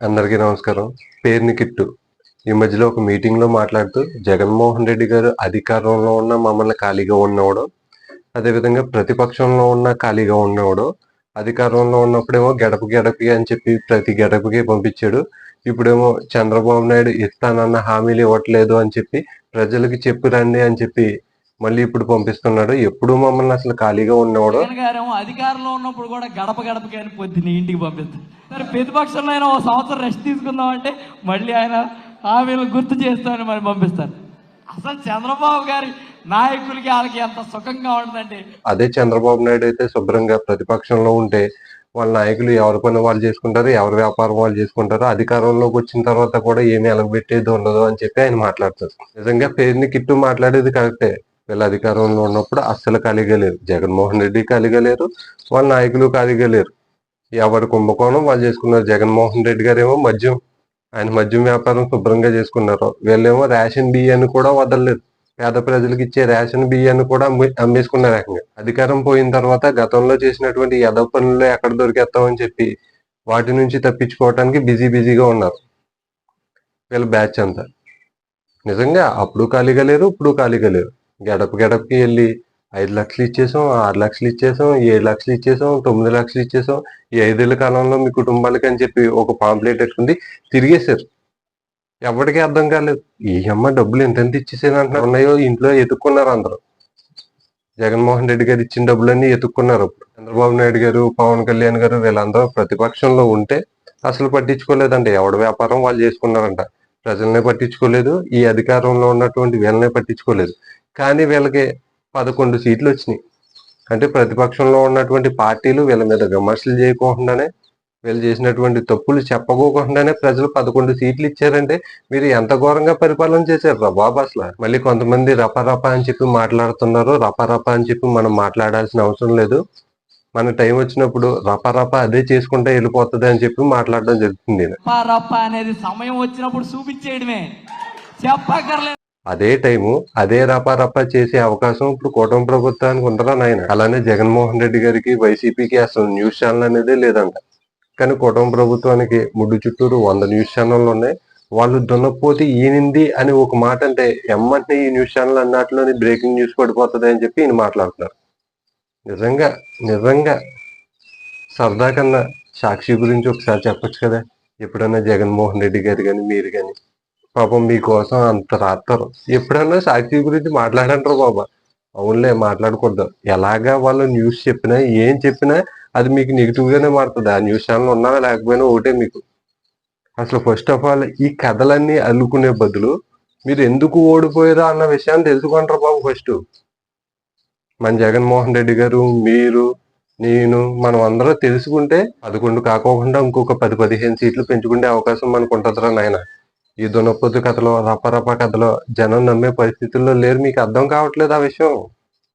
అందరికీ నమస్కారం. పేరుని కిట్టు ఈ మధ్యలో ఒక మీటింగ్లో మాట్లాడుతూ జగన్మోహన్ రెడ్డి గారు అధికారంలో ఉన్న మమ్మల్ని ఖాళీగా ఉన్నవాడు అదేవిధంగా ప్రతిపక్షంలో ఉన్న ఖాళీగా ఉన్నవాడు అధికారంలో ఉన్నప్పుడేమో గడప గడపకి అని చెప్పి ప్రతి గడపకి పంపించాడు. ఇప్పుడేమో చంద్రబాబు నాయుడు ఇస్తానన్న హామీలు ఇవ్వట్లేదు అని చెప్పి ప్రజలకి చెప్పు రండి అని చెప్పి మళ్ళీ ఇప్పుడు పంపిస్తున్నాడు. ఎప్పుడు మమ్మల్ని అసలు ఖాళీగా ఉన్నవాడు? గారేమో అధికారంలో ఉన్నప్పుడు కూడా గడప గడపకి అని పొద్దున్న ఇంటికి పంపిస్తారు. సరే ప్రతిపక్షంలో అయినా ఓ సంవత్సరం రెస్ట్ తీసుకుందాం అంటే మళ్ళీ ఆయన హామీలు గుర్తు చేస్తామని మరి పంపిస్తారు. అసలు చంద్రబాబు గారి నాయకులకి వాళ్ళకి ఎంత సుఖంగా ఉంటుందంటే అదే చంద్రబాబు నాయుడు అయితే శుభ్రంగా ప్రతిపక్షంలో ఉంటే వాళ్ళ నాయకులు ఎవరి పని వాళ్ళు చేసుకుంటారు ఎవరి వ్యాపారం వాళ్ళు చేసుకుంటారు అధికారంలోకి వచ్చిన తర్వాత కూడా ఏమి ఎలగబెట్టేది ఉండదు అని చెప్పి ఆయన మాట్లాడతారు. నిజంగా పేరుని కిట్టు మాట్లాడేది కరెక్టే. వీళ్ళ అధికారంలో ఉన్నప్పుడు అస్సలు ఖాళీగా లేరు. జగన్మోహన్ రెడ్డి ఖాళీగా లేరు. వాళ్ళ నాయకులు ఖాళీగా లేరు. ఎవరి కుంభకోణం వాళ్ళు చేసుకున్నారు? జగన్మోహన్ రెడ్డి గారు ఏమో మద్యం ఆయన మద్యం వ్యాపారం శుభ్రంగా చేసుకున్నారు. వీళ్ళేమో రేషన్ బియ్యాన్ని కూడా వదలలేదు. పేద ప్రజలకు ఇచ్చే రేషన్ బియ్యాన్ని కూడా అమ్మే- అమ్మేసుకున్నారు ఏకంగా. అధికారం పోయిన తర్వాత గతంలో చేసినటువంటి యదవ పనులు ఎక్కడ దొరికేస్తామని చెప్పి వాటి నుంచి తప్పించుకోవడానికి బిజీ బిజీగా ఉన్నారు. వీళ్ళ బ్యాచ్ అంతా. నిజంగా అప్పుడు ఖాళీగా లేరు ఇప్పుడు ఖాళీగా లేరు. గడప గడపకి వెళ్ళి ఐదు లక్షలు ఇచ్చేసాం ఆరు లక్షలు ఇచ్చేసాం ఏడు లక్షలు ఇచ్చేసాం తొమ్మిది లక్షలు ఇచ్చేసాం. ఈ ఐదేళ్ళ కాలంలో మీ కుటుంబాలకి అని చెప్పి ఒక పాంప్లెట్ పెట్టుకుంది తిరిగేశారు. ఎవరికి అర్థం కాలేదు. ఈ అమ్మ డబ్బులు ఎంతెంత ఇచ్చేసేది అంటున్నారు? ఉన్నాయో ఇంట్లో ఎత్తుక్కున్నారు అందరూ. జగన్మోహన్ రెడ్డి గారు ఇచ్చిన డబ్బులన్నీ ఎత్తుక్కున్నారు చంద్రబాబు నాయుడు గారు పవన్ కళ్యాణ్ గారు వీళ్ళందరూ ప్రతిపక్షంలో ఉంటే అసలు పట్టించుకోలేదంట ఎవడ వ్యాపారం వాళ్ళు చేసుకున్నారంట. ప్రజల్ని పట్టించుకోలేదు ఈ అధికారంలో ఉన్నటువంటి వీళ్ళనే పట్టించుకోలేదు. కానీ వీళ్ళకి పదకొండు సీట్లు వచ్చినాయి అంటే ప్రతిపక్షంలో ఉన్నటువంటి పార్టీలు వీళ్ళ మీద విమర్శలు చేయకుండానే వీళ్ళు చేసినటువంటి తప్పులు చెప్పకోకుండానే ప్రజలు పదకొండు సీట్లు ఇచ్చారంటే మీరు ఎంత ఘోరంగా పరిపాలన చేశారు రా బాబు అసలు. మళ్ళీ కొంతమంది రపరప అని చెప్పి మాట్లాడుతున్నారు రపరప అని చెప్పి మనం మాట్లాడాల్సిన అవసరం లేదు. మన టైం వచ్చినప్పుడు రపరప అదే చేసుకుంటే వెళ్ళిపోతుంది అని చెప్పి మాట్లాడడం జరుగుతుంది అనేది సమయం వచ్చినప్పుడు చూపించేయడమే. చెప్పక్కర్లేదు. అదే టైము అదే రపారప చేసే అవకాశం ఇప్పుడు కూటమి ప్రభుత్వానికి ఉందరా నాయన? అలానే జగన్మోహన్ రెడ్డి గారికి వైసీపీకి అసలు న్యూస్ ఛానల్ అనేది లేదంట. కానీ కూటమి ప్రభుత్వానికి ముడ్డు చుట్టూరు వంద న్యూస్ ఛానళ్ళు ఉన్నాయి. వాళ్ళు దున్నపోతే ఈనింది అని ఒక మాట అంటే ఎమ్మంటే ఈ న్యూస్ ఛానల్ అన్నట్లోని బ్రేకింగ్ న్యూస్ పడిపోతుంది అని చెప్పి ఈయన మాట్లాడుతున్నారు. నిజంగా నిజంగా సరదా కన్నా సాక్షి గురించి ఒకసారి చెప్పచ్చు కదా? ఎప్పుడైనా జగన్మోహన్ రెడ్డి గారు కానీ మీరు కానీ పాపం మీకోసం అంత రాస్తారు ఎప్పుడన్నా సాక్షి గురించి మాట్లాడంటారు బాబా. అవునులే మాట్లాడకూడదు. ఎలాగా వాళ్ళు న్యూస్ చెప్పినా ఏం చెప్పినా అది మీకు నెగిటివ్ గానే మారుతుంది. ఆ న్యూస్ ఛానల్ ఉన్నా లేకపోయినా ఒకటే మీకు. అసలు ఫస్ట్ ఆఫ్ ఆల్ ఈ కథలన్నీ అల్లుకునే బదులు మీరు ఎందుకు ఓడిపోయారో అన్న విషయాన్ని తెలుసుకుంటారు బాబు ఫస్ట్ మన జగన్మోహన్ రెడ్డి గారు మీరు నేను మనం అందరం తెలుసుకుంటే పదకొండు కాకోకుండా ఇంకొక పది పదిహేను సీట్లు పెంచుకునే అవకాశం మనకు ఉంటుందిరా నాయన. ఈ దునపొద్దు కథలో రపరప కథలో జనం నమ్మే పరిస్థితుల్లో లేరు. మీకు అర్థం కావట్లేదు ఆ విషయం?